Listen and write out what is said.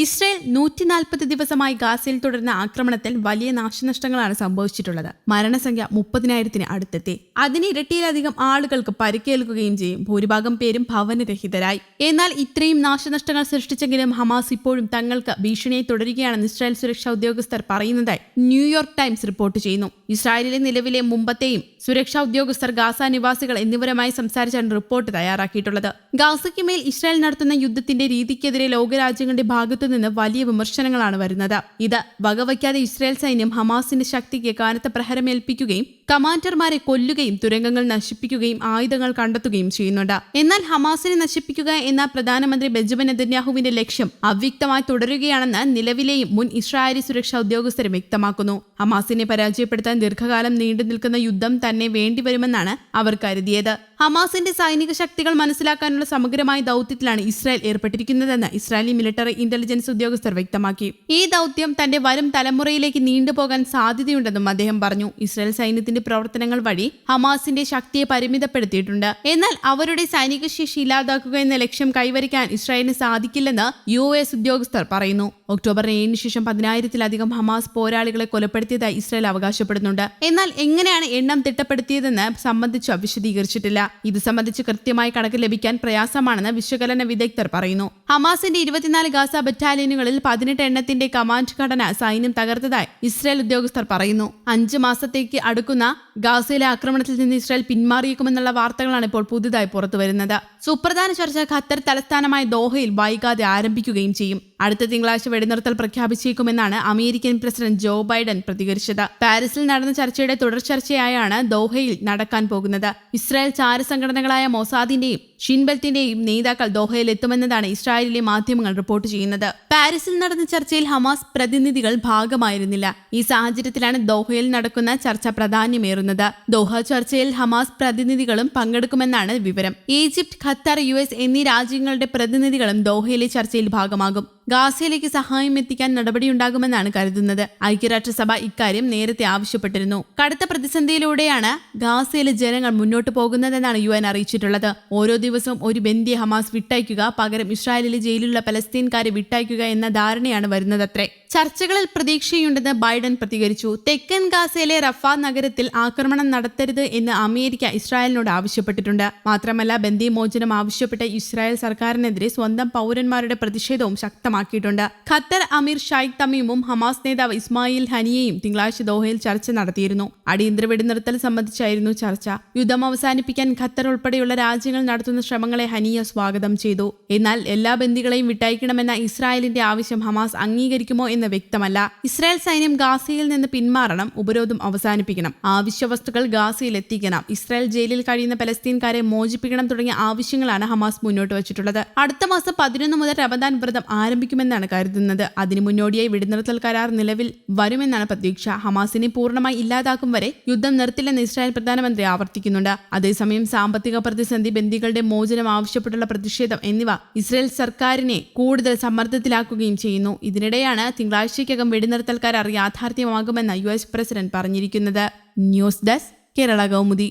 Israel നൂറ്റി നാൽപ്പത് ദിവസമായി ഗാസയിൽ തുടരുന്ന ആക്രമണത്തിൽ വലിയ നാശനഷ്ടങ്ങളാണ് സംഭവിച്ചിട്ടുള്ളത്. മരണസംഖ്യ മുപ്പതിനായിരത്തിന് അടുത്തെത്തി. അതിന് ഇരട്ടിയിലധികം ആളുകൾക്ക് പരിക്കേൽക്കുകയും ചെയ്യും. ഭൂരിഭാഗം പേരും ഭവനരഹിതരായി. എന്നാൽ ഇത്രയും നാശനഷ്ടങ്ങൾ സൃഷ്ടിച്ചെങ്കിലും ഹമാസ് ഇപ്പോഴും തങ്ങൾക്ക് ഭീഷണിയെ തുടരുകയാണെന്ന് ഇസ്രായേൽ സുരക്ഷാ ഉദ്യോഗസ്ഥർ പറയുന്നതായി ന്യൂയോർക്ക് ടൈംസ് റിപ്പോർട്ട് ചെയ്യുന്നു. ഇസ്രായേലിലെ നിലവിലെ മുമ്പത്തെയും സുരക്ഷാ ഉദ്യോഗസ്ഥർ ഗാസ നിവാസികൾ എന്നിവരുമായി സംസാരിച്ചാണ് റിപ്പോർട്ട് തയ്യാറാക്കിയിട്ടുള്ളത്. ഗാസയ്ക്ക് മേൽ ഇസ്രായേൽ നടത്തുന്ന യുദ്ധത്തിന്റെ രീതിക്കെതിരെ ലോകരാജ്യങ്ങളുടെ ഭാഗത്തു നിന്ന് വലിയ വിമർശനങ്ങളാണ് വരുന്നത്. ഇത് വകവയ്ക്കാതെ ഇസ്രായേൽ സൈന്യം ഹമാസിന്റെ ശക്തിക്ക് കനത്ത പ്രഹരമേൽപ്പിക്കുകയും കമാൻഡർമാരെ കൊല്ലുകയും തുരങ്കങ്ങൾ നശിപ്പിക്കുകയും ആയുധങ്ങൾ കണ്ടെത്തുകയും ചെയ്യുന്നുണ്ട്. എന്നാൽ ഹമാസിനെ നശിപ്പിക്കുക എന്ന പ്രധാനമന്ത്രി ബെഞ്ചമിൻ നെതന്യാഹുവിന്റെ ലക്ഷ്യം അവ്യക്തമായി തുടരുകയാണെന്ന് നിലവിലെയും മുൻ ഇസ്രായേലി സുരക്ഷാ ഉദ്യോഗസ്ഥരും വ്യക്തമാക്കുന്നു. ഹമാസിനെ പരാജയപ്പെടുത്താൻ ദീർഘകാലം നീണ്ടു നിൽക്കുന്ന യുദ്ധം തന്നെ വേണ്ടിവരുമെന്നാണ് അവർ കരുതിയത്. ഹമാസിന്റെ സൈനിക ശക്തികൾ മനസ്സിലാക്കാനുള്ള സമഗ്രമായ ദൗത്യത്തിലാണ് ഇസ്രായേൽ ഏർപ്പെട്ടിരിക്കുന്നതെന്ന് ഇസ്രായേലി മിലിറ്ററി ഇന്റലിജൻസ് ഉദ്യോഗസ്ഥർ വ്യക്തമാക്കി. ഈ ദൗത്യം തന്റെ വരും തലമുറയിലേക്ക് നീണ്ടുപോകാൻ സാധ്യതയുണ്ടെന്നും അദ്ദേഹം പറഞ്ഞു. ഇസ്രായേൽ സൈന്യത്തിന്റെ പ്രവർത്തനങ്ങൾ വഴി ഹമാസിന്റെ ശക്തിയെ പരിമിതപ്പെടുത്തിയിട്ടുണ്ട്. എന്നാൽ അവരുടെ സൈനിക ശേഷി ഇല്ലാതാക്കുക എന്ന ലക്ഷ്യം കൈവരിക്കാൻ ഇസ്രായേലിന് സാധിക്കില്ലെന്ന് യു എസ് ഉദ്യോഗസ്ഥർ പറയുന്നു. ഒക്ടോബർ ഏഴിന് ശേഷം പതിനായിരത്തിലധികം ഹമാസ് പോരാളികളെ കൊലപ്പെടുത്തിയതായി ഇസ്രായേൽ അവകാശപ്പെടുന്നുണ്ട്. എന്നാൽ എങ്ങനെയാണ് എണ്ണം തിട്ടപ്പെടുത്തിയതെന്ന് സംബന്ധിച്ച് വിശദീകരിച്ചിട്ടില്ല. ഇത് സംബന്ധിച്ച് കൃത്യമായ കണക്ക് ലഭിക്കാൻ പ്രയാസമാണെന്ന് വിശകലന വിദഗ്ധർ പറയുന്നു. ഹമാസിന്റെ ഇരുപത്തിനാല് ഗാസ ബറ്റാലിയനുകളിൽ പതിനെട്ട് എണ്ണത്തിന്റെ കമാൻഡ് ഘടന സൈന്യം തകർത്തതായി ഇസ്രായേൽ ഉദ്യോഗസ്ഥർ പറയുന്നു. അഞ്ച് മാസത്തേക്ക് അടുക്കുന്ന ഗാസയിലെ ആക്രമണത്തിൽ നിന്ന് ഇസ്രായേൽ പിന്മാറിയേക്കുമെന്നുള്ള വാർത്തകളാണ് ഇപ്പോൾ പുതുതായി പുറത്തുവരുന്നത് സുപ്രധാന ചർച്ച ഖത്തർ തലസ്ഥാനമായ ദോഹയിൽ വൈകാതെ ആരംഭിക്കുകയും ചെയ്യും. അടുത്ത തിങ്കളാഴ്ച വെടിനിർത്തൽ പ്രഖ്യാപിച്ചേക്കുമെന്നാണ് അമേരിക്കൻ പ്രസിഡന്റ് ജോ ബൈഡൻ പ്രതികരിച്ചത്. പാരീസിൽ നടന്ന ചർച്ചയുടെ തുടർ ചർച്ചയായാണ് ദോഹയിൽ നടക്കാൻ പോകുന്നത്. ഇസ്രായേൽ ചാര സംഘടനകളായ മൊസാദിന്റെയും ഷിൻബെൽറ്റിന്റെയും നേതാക്കൾ ദോഹയിൽ എത്തുമെന്നതാണ് ഇസ്രായേലിലെ മാധ്യമങ്ങൾ റിപ്പോർട്ട് ചെയ്യുന്നത്. പാരീസിൽ നടന്ന ചർച്ചയിൽ ഹമാസ് പ്രതിനിധികൾ ഭാഗമായിരുന്നില്ല. ഈ സാഹചര്യത്തിലാണ് ദോഹയിൽ നടക്കുന്ന ചർച്ച പ്രാധാന്യമേറുന്നത്. ദോഹ ചർച്ചയിൽ ഹമാസ് പ്രതിനിധികളും പങ്കെടുക്കുമെന്നാണ് വിവരം. ഈജിപ്ത് ഖത്തർ യു എസ് എന്നീ രാജ്യങ്ങളുടെ പ്രതിനിധികളും ദോഹയിലെ ചർച്ചയിൽ ഭാഗമാകും. ഗാസയിലേക്ക് സഹായം എത്തിക്കാൻ നടപടിയുണ്ടാകുമെന്നാണ് കരുതുന്നത്. ഐക്യരാഷ്ട്രസഭ ഇക്കാര്യം നേരത്തെ ആവശ്യപ്പെട്ടിരുന്നു. കടുത്ത പ്രതിസന്ധിയിലൂടെയാണ് ഗാസയിലെ ജനങ്ങൾ മുന്നോട്ട് പോകുന്നതെന്നാണ് യു എൻ അറിയിച്ചിട്ടുള്ളത്. ഓരോ ദിവസവും ഒരു ബന്ദിയെ ഹമാസ് വിട്ടയക്കുക പകരം ഇസ്രായേലിലെ ജയിലിലുള്ള പലസ്തീൻകാരെ വിട്ടയക്കുക എന്ന ധാരണയാണ് വരുന്നതത്രേ. ചർച്ചകളിൽ പ്രതീക്ഷയുണ്ടെന്ന് ബൈഡൻ പ്രതികരിച്ചു. തെക്കൻ ഗാസയിലെ റഫാ നഗരത്തിൽ ആക്രമണം നടത്തരുത് എന്ന് അമേരിക്ക ഇസ്രായേലിനോട് ആവശ്യപ്പെട്ടിട്ടുണ്ട്. മാത്രമല്ല ബന്ദിമോചനം ആവശ്യപ്പെട്ട ഇസ്രായേൽ സർക്കാരിനെതിരെ സ്വന്തം പൗരന്മാരുടെ പ്രതിഷേധവും ശക്തമാക്കിയിട്ടുണ്ട്. ഖത്തർ അമീർ ഷൈഖ് തമീമും ഹമാസ് നേതാവ് ഇസ്മായിൽ ഹനിയയും തിങ്കളാഴ്ച ദോഹയിൽ ചർച്ച നടത്തിയിരുന്നു. അടിയന്തര വെടിനിർത്തൽ സംബന്ധിച്ചായിരുന്നു ചർച്ച. യുദ്ധം അവസാനിപ്പിക്കാൻ ഖത്തർ ഉൾപ്പെടെയുള്ള രാജ്യങ്ങൾ നടത്തുന്ന ശ്രമങ്ങളെ ഹനിയ സ്വാഗതം ചെയ്തു. എന്നാൽ എല്ലാ ബന്ദികളെയും വിട്ടയക്കണമെന്ന ഇസ്രായേലിന്റെ ആവശ്യം ഹമാസ് അംഗീകരിക്കുമോ എന്ന് വ്യക്തമല്ല. ഇസ്രായേൽ സൈന്യം ഗാസയിൽ നിന്ന് പിന്മാറണം ഉപരോധം അവസാനിപ്പിക്കണം ആവശ്യ വസ്തുക്കൾ ഗാസയിൽ എത്തിക്കണം ഇസ്രായേൽ ജയിലിൽ കഴിയുന്ന പലസ്തീൻകാരെ മോചിപ്പിക്കണം തുടങ്ങിയ ആവശ്യങ്ങളാണ് ഹമാസ് മുന്നോട്ട് വച്ചിട്ടുള്ളത്. അടുത്ത മാസം പതിനൊന്ന് മുതൽ റമദാൻ വ്രതം ആരംഭിക്കുമെന്നാണ് കരുതുന്നത്. അതിനു മുന്നോടിയായി വെടിനിർത്തൽ കരാർ നിലവിൽ വരുമെന്നാണ് പ്രതീക്ഷ. ഹമാസിനെ പൂർണമായി ഇല്ലാതാക്കും വരെ യുദ്ധം നിർത്തില്ലെന്ന് ഇസ്രായേൽ പ്രധാനമന്ത്രി ആവർത്തിക്കുന്നുണ്ട്. അതേസമയം സാമ്പത്തിക പ്രതിസന്ധി ബന്ദികളുടെ മോചനം ആവശ്യപ്പെട്ടുള്ള പ്രതിഷേധം എന്നിവ ഇസ്രയേൽ സർക്കാരിനെ കൂടുതൽ സമ്മർദ്ദത്തിലാക്കുകയും ചെയ്യുന്നു. ഇതിനിടെയാണ് തിങ്കളാഴ്ചയ്ക്കകം വെടിനിർത്തൽ കരാർ യാഥാർത്ഥ്യമാകുമെന്ന് യു എസ് പ്രസിഡന്റ് പറഞ്ഞിരിക്കുന്നത്. News desk Kerala Kaumudi.